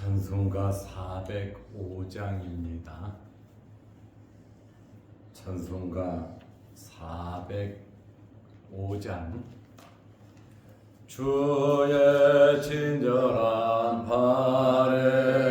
찬송가 405장입니다. 찬송가 405장 주의 친절한 팔에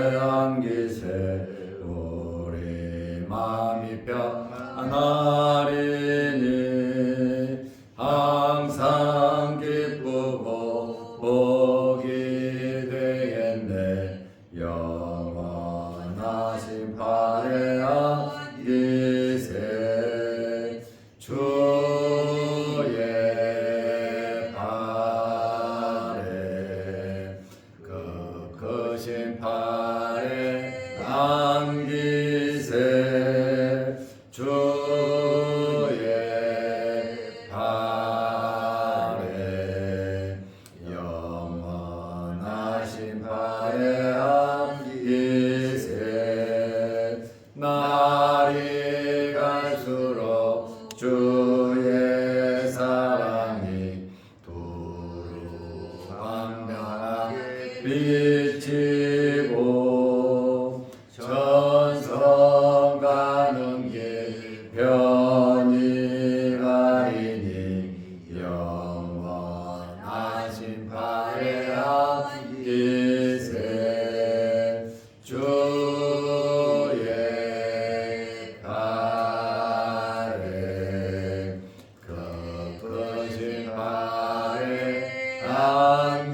안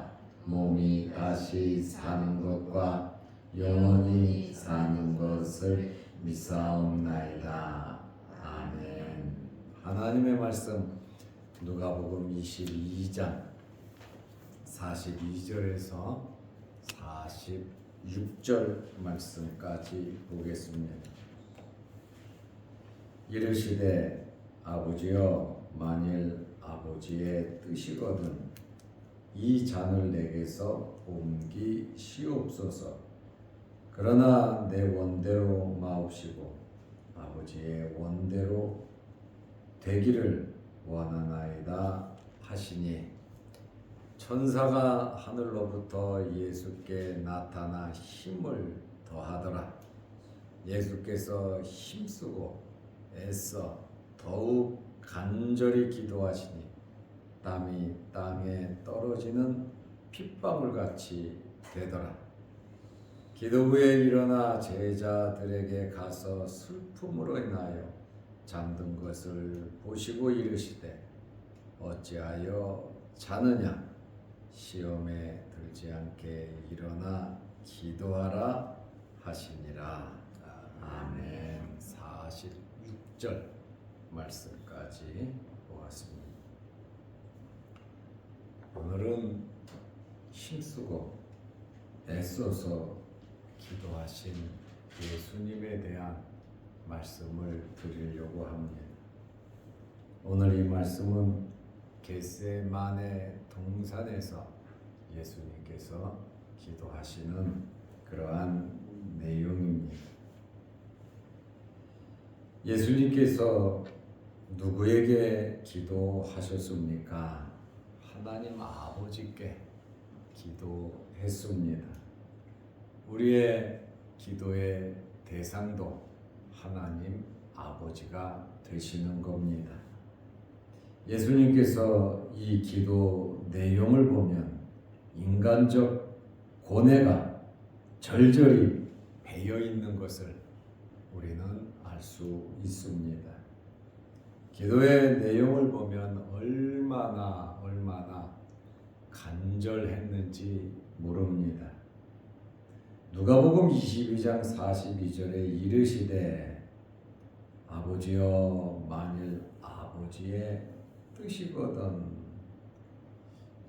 몸이 다시 사는 것과 영원히 사는 것을 믿사옵나이다. 아멘. 하나님의 말씀 누가복음 22장 42절에서 46절 말씀까지 보겠습니다. 이르시되 아버지여 만일 아버지의 뜻이거든 이 잔을 내게서 옮기시옵소서 그러나 내 원대로 마옵시고 아버지의 원대로 되기를 원하나이다 하시니 천사가 하늘로부터 예수께 나타나 힘을 더하더라. 예수께서 힘쓰고 애써 더욱 간절히 기도하시니 땀이 땅에 떨어지는 핏방울 같이 되더라. 기도 후에 일어나 제자들에게 가서 슬픔으로 인하여 잠든 것을 보시고 이르시되 어찌하여 자느냐 시험에 들지 않게 일어나 기도하라 하시니라. 아멘. 46절 말씀까지 보았습니다. 오늘은 힘쓰고 애써서 기도하신 예수님에 대한 말씀을 드리려고 합니다. 오늘 이 말씀은 겟세만의 동산에서 예수님께서 기도하시는 그러한 내용입니다. 예수님께서 누구에게 기도하셨습니까? 하나님 아버지께 기도했습니다. 우리의 기도의 대상도 하나님 아버지가 되시는 겁니다. 예수님께서 이 기도 내용을 보면 인간적 고뇌가 절절히 배어 있는 것을 우리는 알 수 있습니다. 기도의 내용을 보면 얼마나 얼마나 간절했는지 모릅니다. 누가복음 22장 42절에 이르시되 아버지여 만일 아버지의 뜻이거든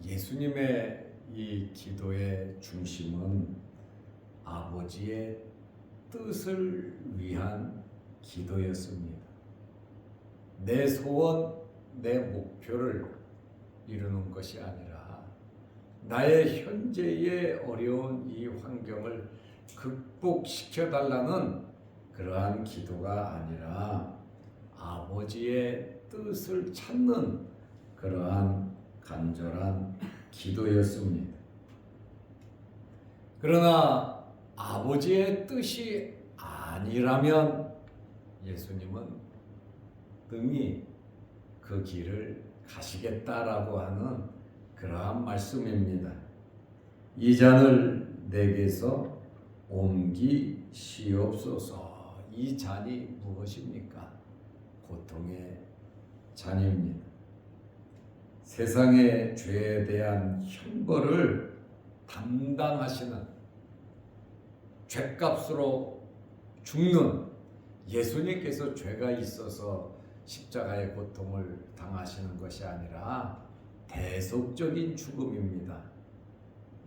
예수님의 이 기도의 중심은 아버지의 뜻을 위한 기도였습니다. 내 소원, 내 목표를 이루는 것이 아니라 나의 현재의 어려운 이 환경을 극복시켜 달라는 그러한 기도가 아니라 아버지의 뜻을 찾는 그러한 간절한 기도였습니다. 그러나 아버지의 뜻이 아니라면 예수님은 등이 그 길을 가시겠다라고 하는 그러한 말씀입니다. 이 잔을 내게서 옮기시옵소서. 이 잔이 무엇입니까? 고통의 잔입니다. 세상의 죄에 대한 형벌을 담당하시는 죄값으로 죽는 예수님께서 죄가 있어서 십자가의 고통을 당하시는 것이 아니라 대속적인 죽음입니다.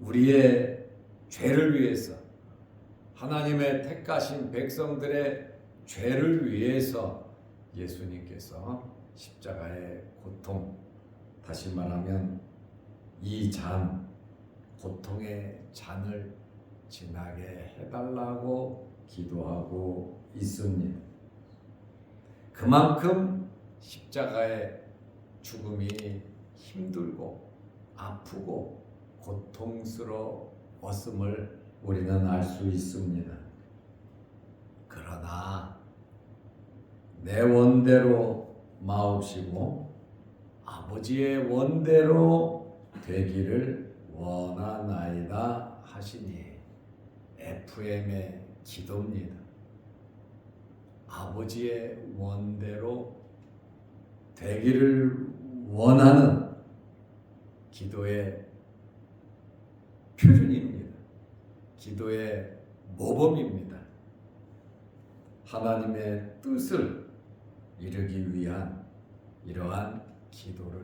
우리의 죄를 위해서 하나님의 택하신 백성들의 죄를 위해서 예수님께서 십자가의 고통 다시 말하면 이 잔 고통의 잔을 지나게 해달라고 기도하고 있습니다. 그만큼 십자가의 죽음이 힘들고 아프고 고통스러웠음을 우리는 알 수 있습니다. 그러나 내 원대로 마옵시고 아버지의 원대로 되기를 원하나이다 하시니 FM의 기도입니다. 아버지의 원대로 되기를 원하는 기도의 표준입니다. 기도의 모범입니다. 하나님의 뜻을 이루기 위한 이러한 기도를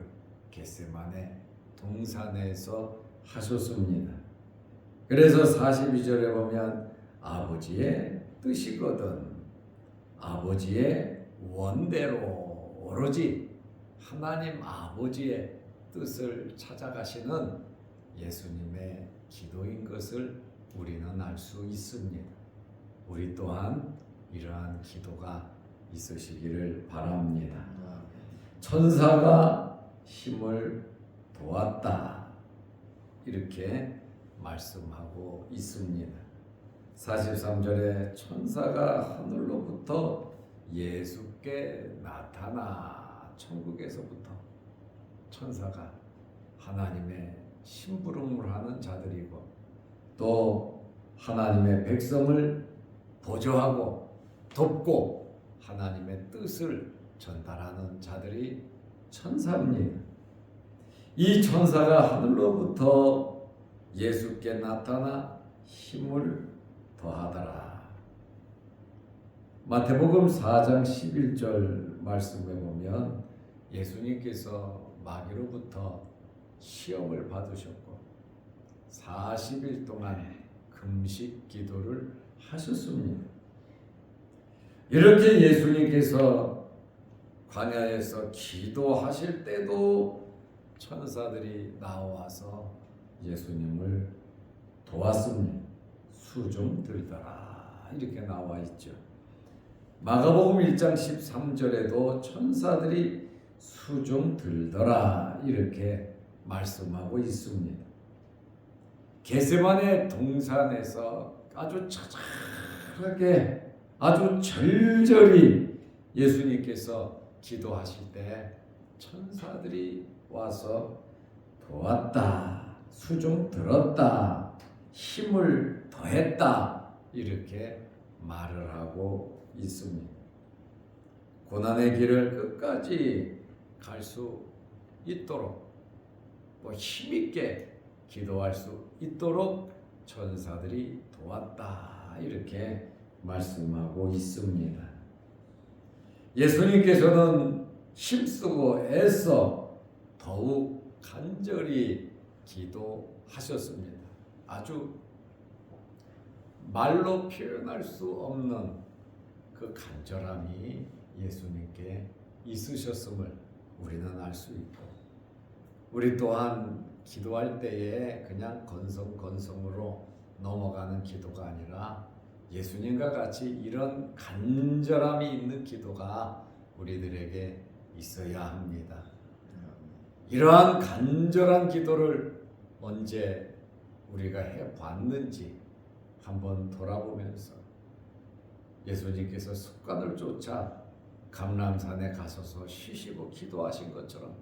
겟세만의 동산에서 하셨습니다. 그래서 42절에 보면 아버지의 뜻이거든 아버지의 원대로 오로지 하나님 아버지의 뜻을 찾아가시는 예수님의 기도인 것을 우리는 알 수 있습니다. 우리 또한 이러한 기도가 있으시기를 바랍니다. 천사가 힘을 도왔다. 이렇게 말씀하고 있습니다. 43절에 천사가 하늘로부터 예수께 나타나 천국에서부터 천사가 하나님의 심부름을 하는 자들이고 또 하나님의 백성을 보조하고 돕고 하나님의 뜻을 전달하는 자들이 천사입니다. 이 천사가 하늘로부터 예수께 나타나 힘을 더하더라. 마태복음 4장 11절 말씀에 보면 예수님께서 마귀로부터 시험을 받으셨고 40일 동안 금식 기도를 하셨습니다. 이렇게 예수님께서 광야에서 기도하실 때도 천사들이 나와서 예수님을 도왔습니다. 수좀 들더라 이렇게 나와 있죠. 마가복음 1장 13절에도 천사들이 수좀 들더라 이렇게 말씀하고 있습니다. 게세만의 동산에서 아주 처절하게 아주 절절히 예수님께서 기도하실 때 천사들이 와서 도왔다, 수종 들었다, 힘을 더했다 이렇게 말을 하고 있습니다. 고난의 길을 끝까지 갈 수 있도록 또 힘있게 기도할 수 있도록 천사들이 도왔다 이렇게 말씀하고 있습니다. 예수님께서는 힘쓰고 애써 더욱 간절히 기도하셨습니다. 아주 말로 표현할 수 없는 그 간절함이 예수님께 있으셨음을 우리는 알 수 있고 우리 또한 기도할 때에 그냥 건성 건성으로 넘어가는 기도가 아니라 예수님과 같이 이런 간절함이 있는 기도가 우리들에게 있어야 합니다. 이러한 간절한 기도를 언제 우리가 해 봤는지 한번 돌아보면서 예수님께서 습관을 쫓아 감람산에 가셔서 쉬시고 기도하신 것처럼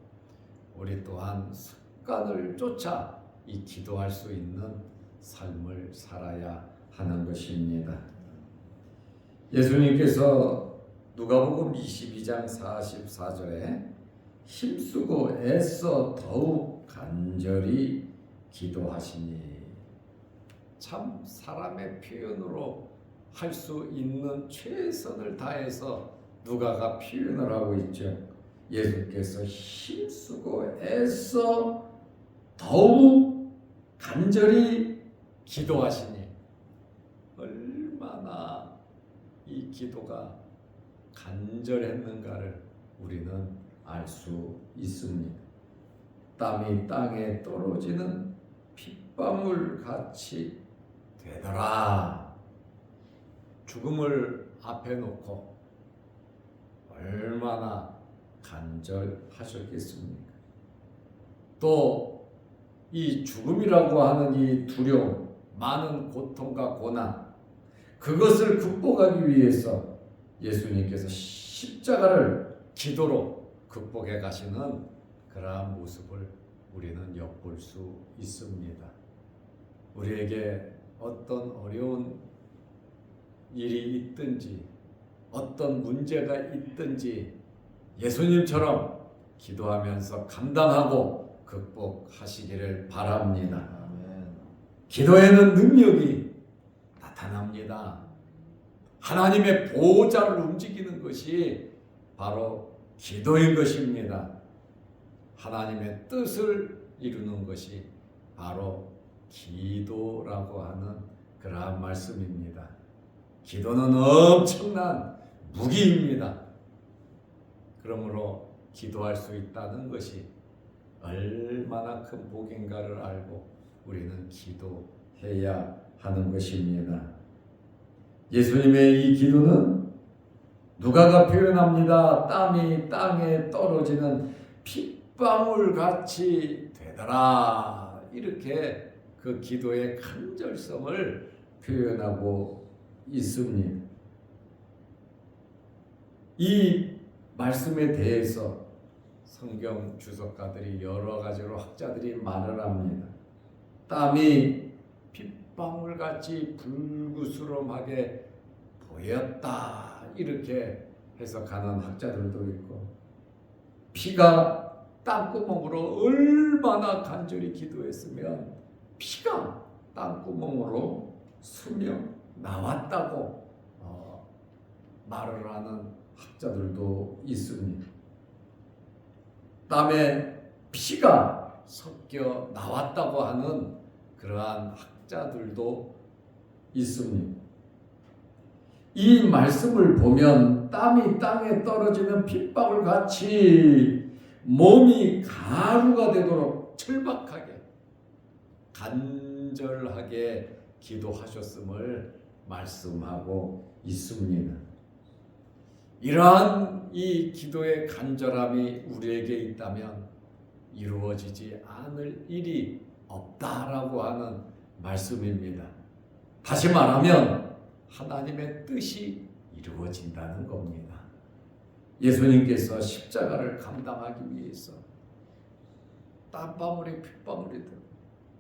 우리 또한 습관을 쫓아 이 기도할 수 있는 삶을 살아야 하는 것입니다. 예수님께서 누가복음 22장 44절에 힘쓰고 애써 더욱 간절히 기도하시니 참 사람의 표현으로 할 수 있는 최선을 다해서 누가가 표현을 하고 있죠. 예수께서 힘쓰고 애써 더욱 간절히 기도하시니 얼마나 이 기도가 간절했는가를 우리는 알 수 있습니다. 땀이 땅에 떨어지는 핏방울 같이 되더라. 죽음을 앞에 놓고 얼마나 간절하셨겠습니까? 또 이 죽음이라고 하는 이 두려움, 많은 고통과 고난, 그것을 극복하기 위해서 예수님께서 십자가를 기도로 극복해 가시는 그러한 모습을 우리는 엿볼 수 있습니다. 우리에게 어떤 어려운 일이 있든지 어떤 문제가 있든지 예수님처럼 기도하면서 감당하고 극복하시기를 바랍니다. 기도에는 능력이 나타납니다. 하나님의 보호자를 움직이는 것이 바로 기도인 것입니다. 하나님의 뜻을 이루는 것이 바로 기도라고 하는 그러한 말씀입니다. 기도는 엄청난 무기입니다. 그러므로 기도할 수 있다는 것이 얼마나 큰 복인가를 알고 우리는 기도해야 하는 것입니다. 예수님의 이 기도는 누가가 표현합니다. 땀이 땅에 떨어지는 핏방울 같이 되더라. 이렇게 그 기도의 간절성을 표현하고 있습니다. 이 말씀에 대해서 성경 주석가들이 여러 가지로 학자들이 말을 합니다. 땀이 빗방울 같이 불구스름하게 보였다 이렇게 해석하는 학자들도 있고 피가 땅구멍으로 얼마나 간절히 기도했으면 피가 땅구멍으로 스며 나왔다고 어, 말을 하는 학자들도 있습니다. 땀에 피가 섞여 나왔다고 하는 그러한 학자들도 있습니다. 이 말씀을 보면 땀이 땅에 떨어지는 핏방울 같이 몸이 가루가 되도록 철박하게 간절하게 기도하셨음을 말씀하고 있습니다. 이러한 이 기도의 간절함이 우리에게 있다면 이루어지지 않을 일이 없다라고 하는 말씀입니다. 다시 말하면 하나님의 뜻이 이루어진다는 겁니다. 예수님께서 십자가를 감당하기 위해서 땀방울이 핏방울이 되고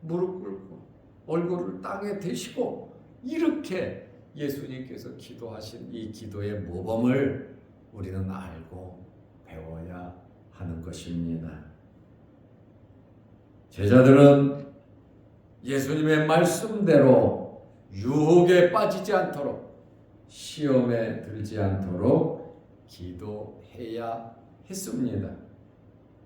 무릎 꿇고 얼굴을 땅에 대시고 이렇게 예수님께서 기도하신 이 기도의 모범을 우리는 알고 배워야 하는 것입니다. 제자들은 예수님의 말씀대로 유혹에 빠지지 않도록 시험에 들지 않도록 기도해야 했습니다.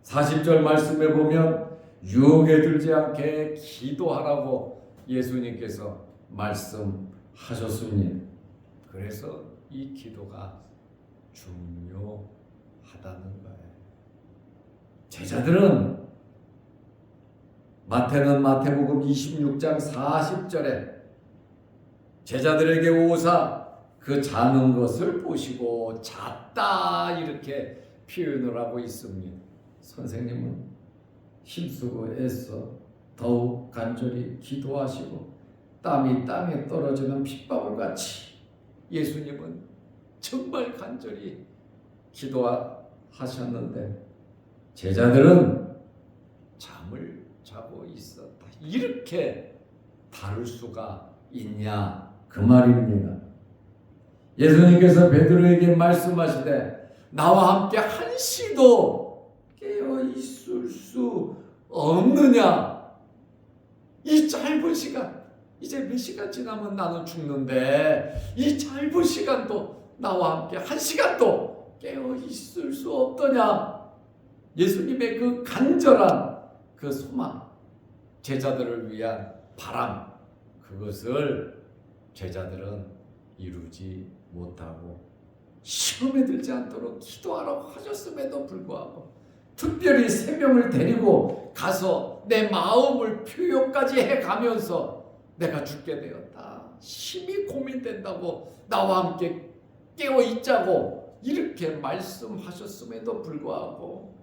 40절 말씀에 보면 유혹에 들지 않게 기도하라고 예수님께서 말씀하셨습니다. 그래서 이 기도가 중요하다는 거예요. 제자들은 마태는 마태복음 26장 40절에 제자들에게 오사 그 자는 것을 보시고 잤다 이렇게 표현을 하고 있습니다. 선생님은 힘쓰고 애써 더욱 간절히 기도하시고 땀이 땅에 떨어지는 핏방울 같이 예수님은 정말 간절히 기도하셨는데 제자들은 잠을 자고 있었다. 이렇게 다를 수가 있냐 그 말입니다. 예수님께서 베드로에게 말씀하시되 나와 함께 한시도 있을 수 없느냐? 이 짧은 시간 이제 몇 시간 지나면 나는 죽는데 이 짧은 시간도 나와 함께 한 시간도 깨어 있을 수 없더냐? 예수님의 그 간절한 그 소망, 제자들을 위한 바람, 그것을 제자들은 이루지 못하고 시험에 들지 않도록 기도하라고 하셨음에도 불구하고 특별히 세 명을 데리고 가서 내 마음을 표현까지 해가면서 내가 죽게 되었다. 심히 고민된다고 나와 함께 깨어 있자고 이렇게 말씀하셨음에도 불구하고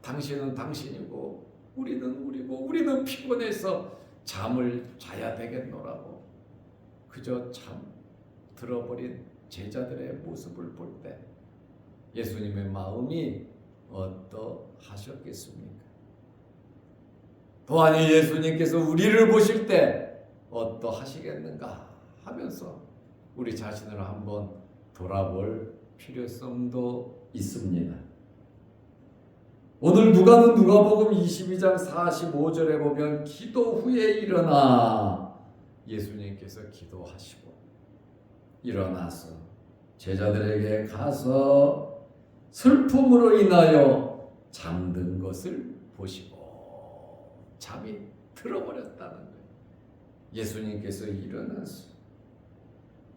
당신은 당신이고 우리는 우리고 우리는 피곤해서 잠을 자야 되겠노라고 그저 참 들어버린 제자들의 모습을 볼 때 예수님의 마음이 어떠하셨겠습니까? 또한 예수님께서 우리를 보실 때 어떠하시겠는가 하면서 우리 자신을 한번 돌아볼 필요성도 있습니다. 오늘 누가는 누가복음 22장 45절에 보면 기도 후에 일어나 예수님께서 기도하시고 일어나서 제자들에게 가서 슬픔으로 인하여 잠든 것을 보시고 잠이 들어버렸다는 거예요. 예수님께서 일어나서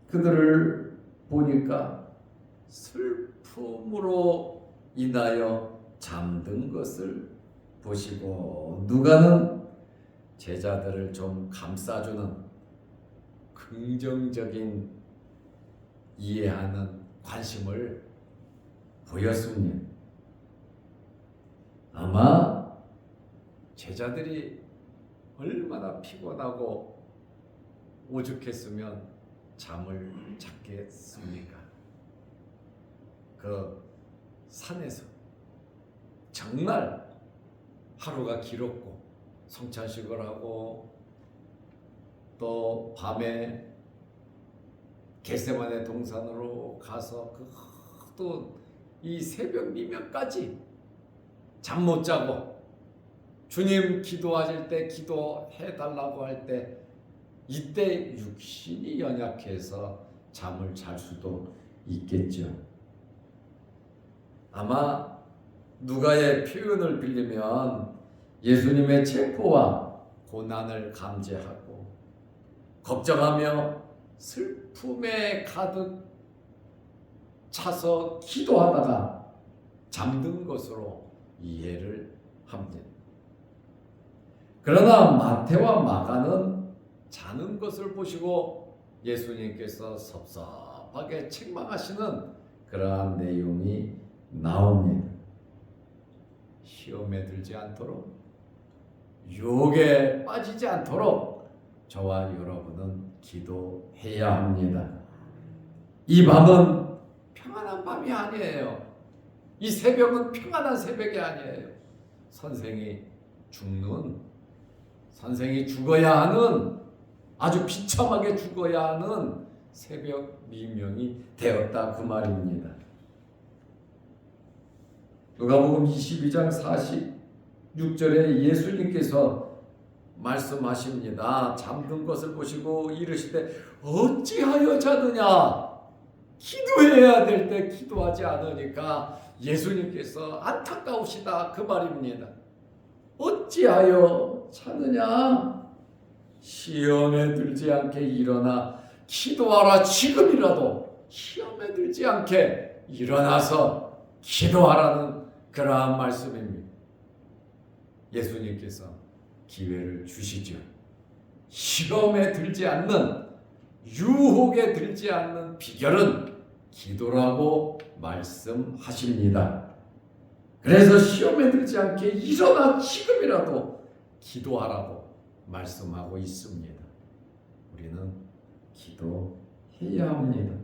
그들을 보니까 슬픔으로 인하여 잠든 것을 보시고 누가는 제자들을 좀 감싸주는 긍정적인 이해하는 관심을 보였습니다. 아마 제자들이 얼마나 피곤하고 오죽했으면 잠을 잤겠습니까? 그 산에서 정말 하루가 길었고 성찬식을 하고 또 밤에 겟세만의 동산으로 가서 그또 이 새벽 미명까지 잠 못 자고 주님 기도하실 때 기도해 달라고 할 때 이때 육신이 연약해서 잠을 잘 수도 있겠죠. 아마 누가의 표현을 빌리면 예수님의 체포와 고난을 감지하고 걱정하며 슬픔에 가득 차서 기도하다가 잠든 것으로 이해를 합니다. 그러나 마태와 마가는 자는 것을 보시고 예수님께서 섭섭하게 책망하시는 그러한 내용이 나옵니다. 시험에 들지 않도록 유혹에 빠지지 않도록 저와 여러분은 기도해야 합니다. 이 밤은 평안한 밤이 아니에요. 이 새벽은 평안한 새벽이 아니에요. 선생이 죽는 선생이 죽어야 하는 아주 비참하게 죽어야 하는 새벽 미명이 되었다 그 말입니다. 누가복음 22장 46절에 예수님께서 말씀하십니다. 잠든 것을 보시고 이르시되 어찌하여 자느냐? 기도해야 될 때 기도하지 않으니까 예수님께서 안타까우시다 그 말입니다. 어찌하여 자느냐? 시험에 들지 않게 일어나 기도하라 지금이라도 시험에 들지 않게 일어나서 기도하라는 그러한 말씀입니다. 예수님께서 기회를 주시죠. 시험에 들지 않는 유혹에 들지 않는 비결은 기도라고 말씀하십니다. 그래서 시험에 들지 않게 일어나 지금이라도 기도하라고 말씀하고 있습니다. 우리는 기도해야 합니다.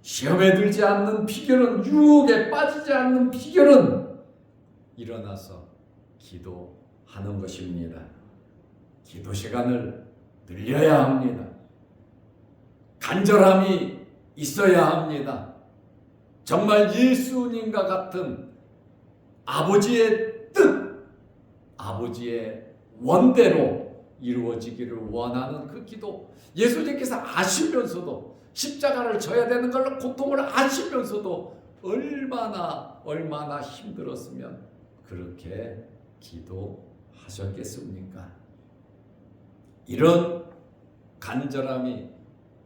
시험에 들지 않는 비결은 유혹에 빠지지 않는 비결은 일어나서 기도하는 것입니다. 기도 시간을 늘려야 합니다. 간절함이 있어야 합니다. 정말 예수님과 같은 아버지의 뜻, 아버지의 원대로 이루어지기를 원하는 그 기도. 예수님께서 아시면서도 십자가를 져야 되는 걸 고통을 아시면서도 얼마나 얼마나 힘들었으면 그렇게 기도하셨겠습니까? 이런 간절함이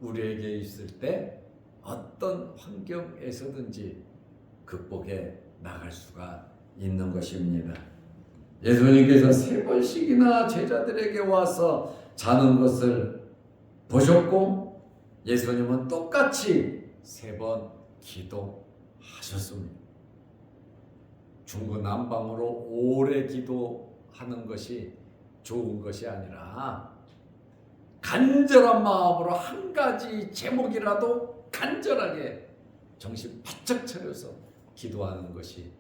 우리에게 있을 때 어떤 환경에서든지 극복해 나갈 수가 있는 것입니다. 예수님께서 세 번씩이나 제자들에게 와서 자는 것을 보셨고 예수님은 똑같이 세 번 기도하셨습니다. 중구난방으로 오래 기도하는 것이 좋은 것이 아니라 간절한 마음으로 한 가지 제목이라도 간절하게 정신 바짝 차려서 기도하는 것이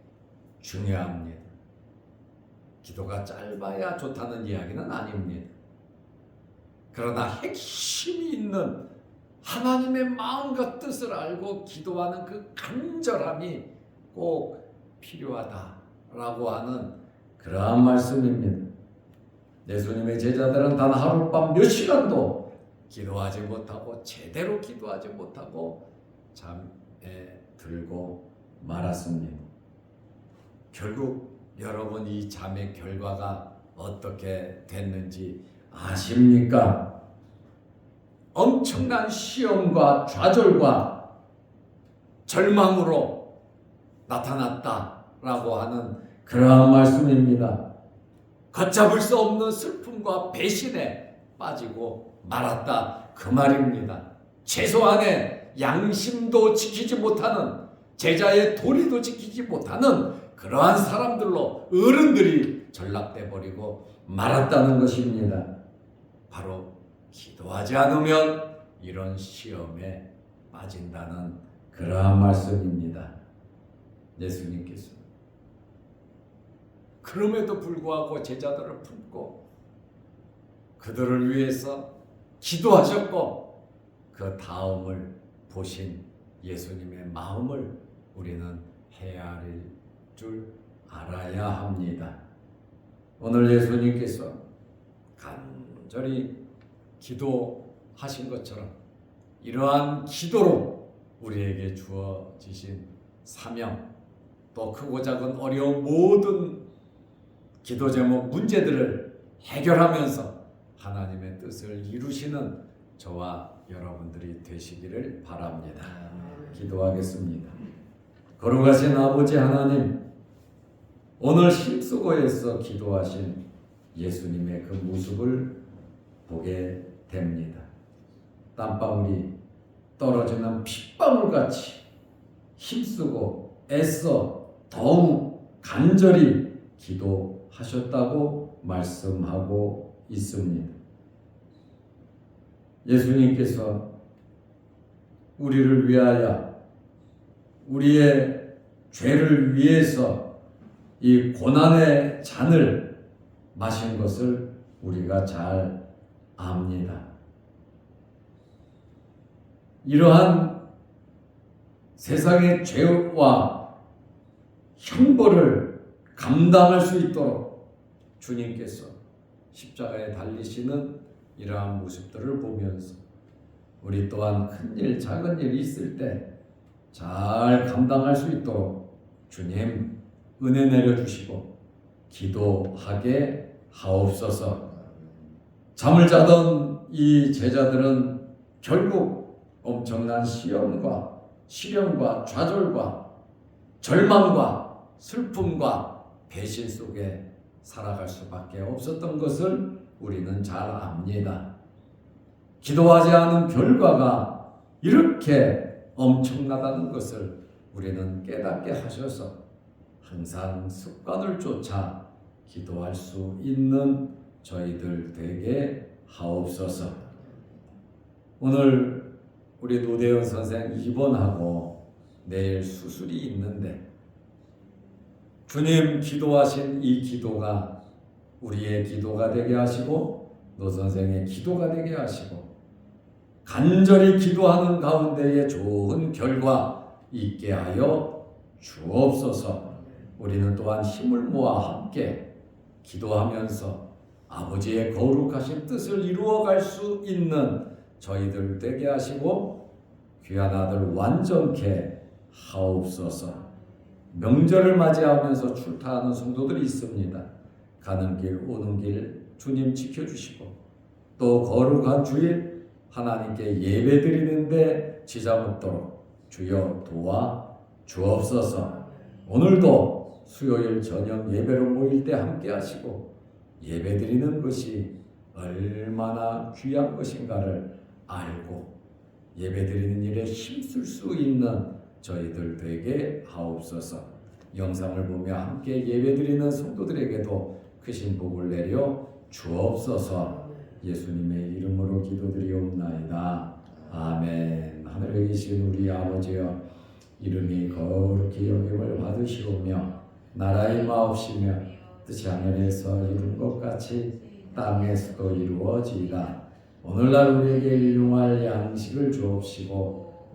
중요합니다. 기도가 짧아야 좋다는 이야기는 아닙니다. 그러나 핵심이 있는 하나님의 마음과 뜻을 알고 기도하는 그 간절함이 꼭 필요하다라고 하는 그러한 말씀입니다. 예수님의 제자들은 단 하룻밤 몇 시간도 기도하지 못하고 제대로 기도하지 못하고 잠에 들고 말았습니다. 결국 여러분 이 잠의 결과가 어떻게 됐는지 아십니까? 엄청난 시험과 좌절과 절망으로 나타났다라고 하는 그러한 말씀입니다. 걷잡을 수 없는 슬픔과 배신에 빠지고 말았다 그 말입니다. 최소한의 양심도 지키지 못하는 제자의 도리도 지키지 못하는 그러한 사람들로 어른들이 전락돼 버리고 말았다는 것입니다. 바로 기도하지 않으면 이런 시험에 빠진다는 그러한 말씀입니다. 예수님께서 그럼에도 불구하고 제자들을 품고 그들을 위해서 기도하셨고 그 다음을 보신 예수님의 마음을 우리는 헤아릴 줄 알아야 합니다. 오늘 예수님께서 간절히 기도하신 것처럼 이러한 기도로 우리에게 주어지신 사명 또 크고 작은 어려운 모든 기도 제목 문제들을 해결하면서 하나님의 뜻을 이루시는 저와 여러분들이 되시기를 바랍니다. 기도하겠습니다. 거룩하신 아버지 하나님, 오늘 힘쓰고에서 기도하신 예수님의 그 모습을 보게 됩니다. 땀방울이 떨어지는 핏방울 같이 힘쓰고 애써 더욱 간절히 기도 하셨다고 말씀하고 있습니다. 예수님께서 우리를 위하여 우리의 죄를 위해서 이 고난의 잔을 마신 것을 우리가 잘 압니다. 이러한 세상의 죄와 형벌을 감당할 수 있도록 주님께서 십자가에 달리시는 이러한 모습들을 보면서 우리 또한 큰 일, 작은 일이 있을 때 잘 감당할 수 있도록 주님 은혜 내려주시고 기도하게 하옵소서. 잠을 자던 이 제자들은 결국 엄청난 시험과 시련과 좌절과 절망과 슬픔과 배신 속에 살아갈 수밖에 없었던 것을 우리는 잘 압니다. 기도하지 않은 결과가 이렇게 엄청나다는 것을 우리는 깨닫게 하셔서 항상 습관을 쫓아 기도할 수 있는 저희들 되게 하옵소서. 오늘 우리 노대영 선생 입원하고 내일 수술이 있는데 주님 기도하신 이 기도가 우리의 기도가 되게 하시고 노 선생의 기도가 되게 하시고 간절히 기도하는 가운데에 좋은 결과 있게 하여 주옵소서. 우리는 또한 힘을 모아 함께 기도하면서 아버지의 거룩하신 뜻을 이루어갈 수 있는 저희들 되게 하시고 귀한 아들 완전케 하옵소서. 명절을 맞이하면서 출타하는 성도들이 있습니다. 가는 길 오는 길 주님 지켜주시고 또 거룩한 주일 하나님께 예배드리는데 지장없도록 주여 도와 주옵소서. 오늘도 수요일 저녁 예배로 모일 때 함께 하시고 예배드리는 것이 얼마나 귀한 것인가를 알고 예배드리는 일에 힘쓸 수 있는 저희들 되게 하옵소서. 영상을 보며 함께 예배드리는 성도들에게도 크신 복을 내려 주옵소서. 예수님의 이름으로 기도드리옵나이다. 아멘. 하늘에 계신 우리 아버지여 이름이 거룩히 여김을 받으시오며 나라의 마옵시며 뜻이 하늘에서 이룬 것 같이 땅에서도 이루어지이다. 오늘날 우리에게 일용할 양식을 주옵시고